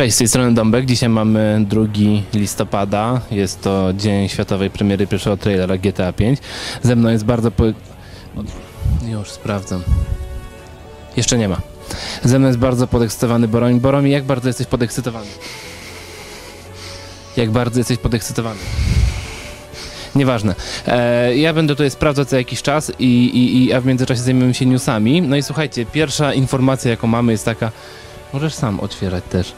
Cześć, z tej strony Dąbek. Dzisiaj mamy 2 listopada. Jest to dzień światowej premiery pierwszego trailera GTA 5. Ze mną jest bardzo po... Już sprawdzam. Jeszcze nie ma. Ze mną jest bardzo podekscytowany Boromi. Boromi, jak bardzo jesteś podekscytowany? Jak bardzo jesteś podekscytowany? Nieważne. E, ja będę tutaj sprawdzał co jakiś czas i, i, i a w międzyczasie zajmiemy się newsami. No i słuchajcie, pierwsza informacja jaką mamy jest taka, możesz sam otwierać też.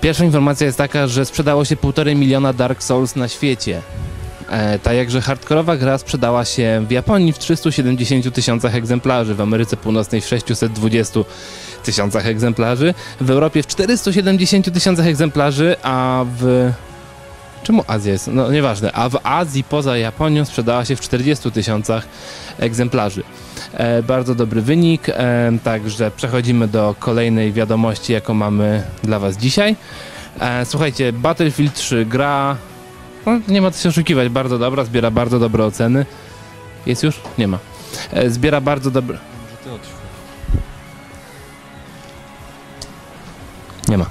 Pierwsza informacja jest taka, że sprzedało się 1,5 miliona Dark Souls na świecie. E, ta jakże hardkorowa gra sprzedała się w Japonii w 370 tysiącach egzemplarzy, w Ameryce Północnej w 620 tysiącach egzemplarzy, w Europie w 470 tysiącach egzemplarzy, a w Czemu Azja jest? No nieważne. A w Azji poza Japonią sprzedała się w 40 tysiącach egzemplarzy. E, bardzo dobry wynik. E, także przechodzimy do kolejnej wiadomości, jaką mamy dla Was dzisiaj. E, słuchajcie, Battlefield 3 gra. No, nie ma co się oszukiwać, bardzo dobra, zbiera bardzo dobre oceny. Jest już? Nie ma. Zbiera bardzo dobre. Nie ma.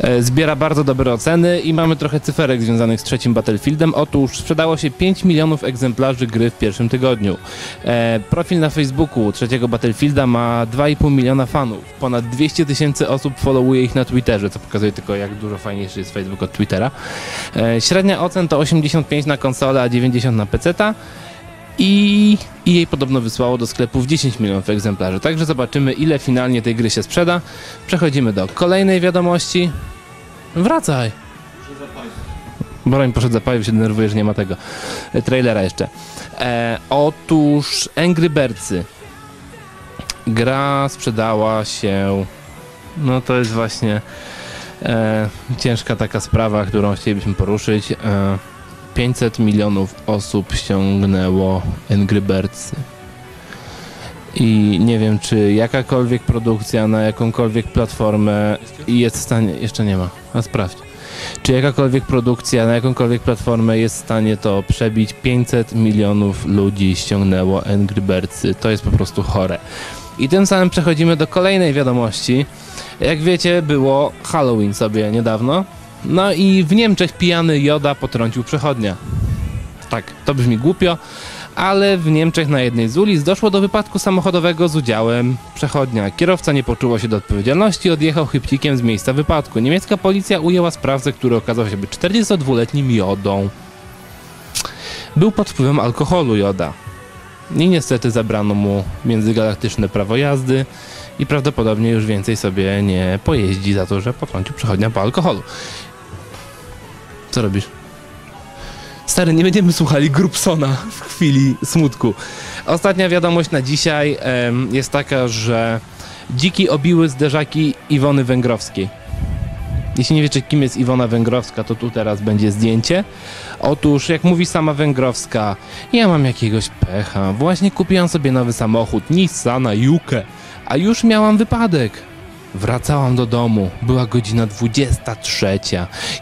E, Zbiera bardzo dobre oceny i mamy trochę cyferek związanych z trzecim Battlefieldem. Otóż sprzedało się 5 milionów egzemplarzy gry w pierwszym tygodniu. E, profil na Facebooku trzeciego Battlefielda ma 2,5 miliona fanów. Ponad 200 tysięcy osób followuje ich na Twitterze, co pokazuje tylko jak dużo fajniejszy jest Facebook od Twittera. E, średnia ocen to 85 na konsolę, a 90 na PC-ta. I, I jej podobno wysłało do sklepów 10 milionów egzemplarzy. Także zobaczymy, ile finalnie tej gry się sprzeda. Przechodzimy do kolejnej wiadomości. Wracaj! Broń poszedł za pajem, się denerwuje, że nie ma tego e, trailera jeszcze. E, otóż Angry Birdsy. Gra sprzedała się. No to jest właśnie e, ciężka taka sprawa, którą chcielibyśmy poruszyć. E, 500 milionów osób ściągnęło Angry Birdsy. I nie wiem, czy jakakolwiek produkcja na jakąkolwiek platformę jest w stanie. Jeszcze nie ma, a sprawdź. Czy jakakolwiek produkcja na jakąkolwiek platformę jest w stanie to przebić? 500 milionów ludzi ściągnęło Angry Birdsy. To jest po prostu chore. I tym samym przechodzimy do kolejnej wiadomości. Jak wiecie, było Halloween sobie niedawno. No i w Niemczech pijany Joda potrącił przechodnia. Tak, to brzmi głupio, ale w Niemczech na jednej z ulic doszło do wypadku samochodowego z udziałem przechodnia. Kierowca nie poczuło się do odpowiedzialności i odjechał chybcikiem z miejsca wypadku. Niemiecka policja ujęła sprawcę, który okazał się być 42-letnim Jodą. Był pod wpływem alkoholu Joda. I niestety zabrano mu międzygalaktyczne prawo jazdy i prawdopodobnie już więcej sobie nie pojeździ za to, że potrącił przechodnia po alkoholu. Co robisz? Stary, nie będziemy słuchali Grupsona w chwili smutku. Ostatnia wiadomość na dzisiaj jest taka, że dziki obiły zderzaki Iwony Węgrowskiej. Jeśli nie wiecie, kim jest Iwona Węgrowska, to tu teraz będzie zdjęcie. Otóż, jak mówi sama Węgrowska, ja mam jakiegoś pecha. Właśnie kupiłam sobie nowy samochód, Nissana Juke, a już miałam wypadek. Wracałam do domu, była godzina 23.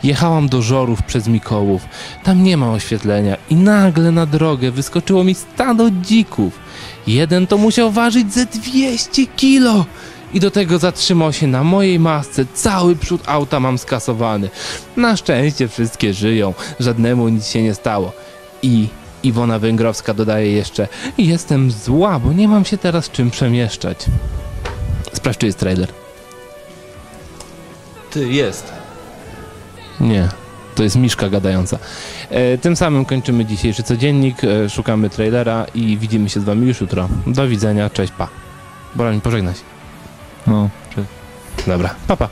Jechałam do Żorów przez Mikołów. Tam nie ma oświetlenia i nagle na drogę wyskoczyło mi stado dzików. Jeden to musiał ważyć ze 200 kilo. I do tego zatrzymał się na mojej masce. Cały przód auta mam skasowany. Na szczęście wszystkie żyją, żadnemu nic się nie stało. I Iwona Węgrowska dodaje jeszcze: Jestem zła, bo nie mam się teraz czym przemieszczać. Sprawdź, czy jest trailer. Ty, jest. Nie, to jest Miszka gadająca. E, tym samym kończymy dzisiejszy codziennik, e, szukamy trailera i widzimy się z wami już jutro. Do widzenia, cześć, pa. Boroń, pożegnaj się. No, cześć. Dobra, pa, pa.